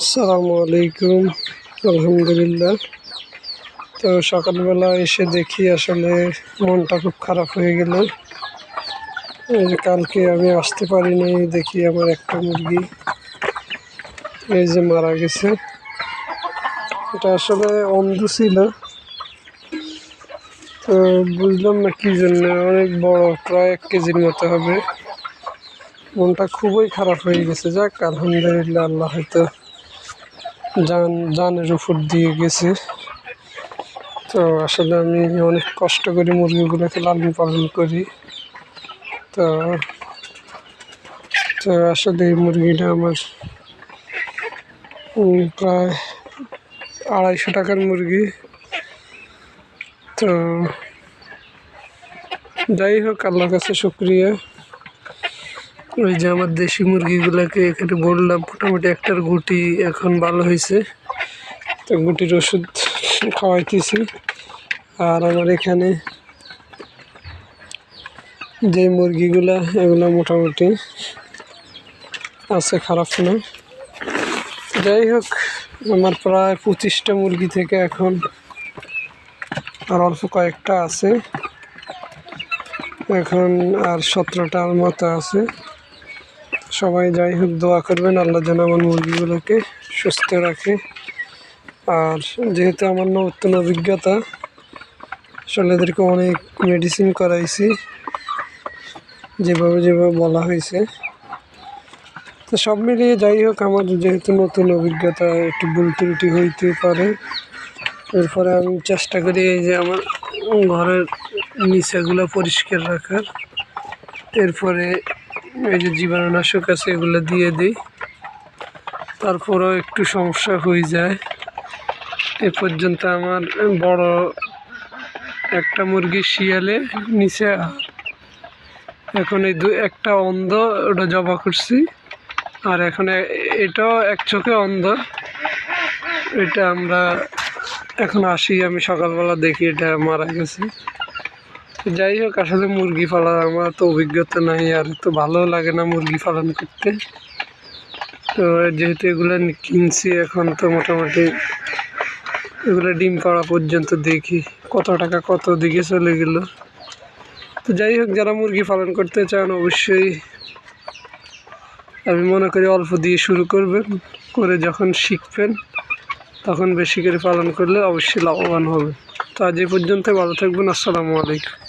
আসসালামু আলাইকুম আলহামদুলিল্লাহ। তো সকালবেলা এসে দেখি আসলে মনটা খুব খারাপ হয়ে গেল। কালকে আমি আসতে পারিনি, দেখি আমার একটা মুরগি এই যে মারা গেছে। এটা আসলে অন্ধ ছিল। তো বুঝলাম না কি জন্য, অনেক বড়, প্রায় এক কেজির মতো হবে। মনটা খুবই খারাপ হয়ে গেছে। যাক, আলহামদুলিল্লাহ আল্লাহ হয়তো জান, জানের উপর দিয়ে গেছে। তো আসলে আমি অনেক কষ্ট করি মুরগিগুলোকে লালন পালন করি। তো তো আসলে এই মুরগিটা আমার প্রায় আড়াইশো টাকার মুরগি। তো, যাই হোক, আল্লাহর কাছে শুক্রিয়া। ওই যে আমার দেশি মুরগিগুলোকে এখানে বললাম, মোটামুটি একটার গুটি এখন ভালো হয়েছে। তো গুটির ওষুধ খাওয়াইতেছি। আর আমার এখানে যে মুরগিগুলা, এগুলো মোটামুটি আছে, খারাপ না। যাই হোক, আমার প্রায় পঁচিশটা মুরগি থেকে এখন আর অল্প কয়েকটা আছে। এখন আর সতেরোটার মতো আছে। সবাই যাই হোক, দোয়া করবেন, আল্লাহ যেন আমার মুরগিগুলোকে সুস্থ রাখে। আর যেহেতু আমার নতুন অভিজ্ঞতা, আসলে এদেরকে অনেক মেডিসিন করাইছি, যেভাবে যেভাবে বলা হয়েছে। তো সব মিলিয়ে যাই হোক, আমার যেহেতু নতুন অভিজ্ঞতা, একটু ভুল ত্রুটি হইতে পারে। এরপরে আমি চেষ্টা করি এই যে আমার ঘরের নিচাগুলো পরিষ্কার রাখার। এরপরে এই যে জীবাণুনাশক আছে, এগুলো দিয়ে দিই। তারপরেও একটু সমস্যা হয়ে যায়। এ পর্যন্ত আমার বড় একটা মুরগি শিয়ালে নিচে এখন এই দু একটা অন্ধ, ওটা জবা করছি আর এখন এটাও এক চোখে অন্ধ। এটা আমরা এখন আসি, আমি সকালবেলা দেখি এটা মারা গেছে। যাই হোক, আসলে মুরগি পালা আমার তো অভিজ্ঞতা নাই, আর তো ভালো লাগে না মুরগি পালন করতে। তো যেহেতু এগুলো কিনছি এখন তো মোটামুটি এগুলো ডিম পাড়া পর্যন্ত দেখি, কত টাকা কত দিকে চলে গেল। তো যাই হোক, যারা মুরগি পালন করতে চান অবশ্যই আমি মনে করি অল্প দিয়ে শুরু করবেন, করে যখন শিখবেন, তখন বেশি করে পালন করলে অবশ্যই লাভবান হবে। তো আজ এই পর্যন্ত ভালো থাকবেন, আসসালামু আলাইকুম।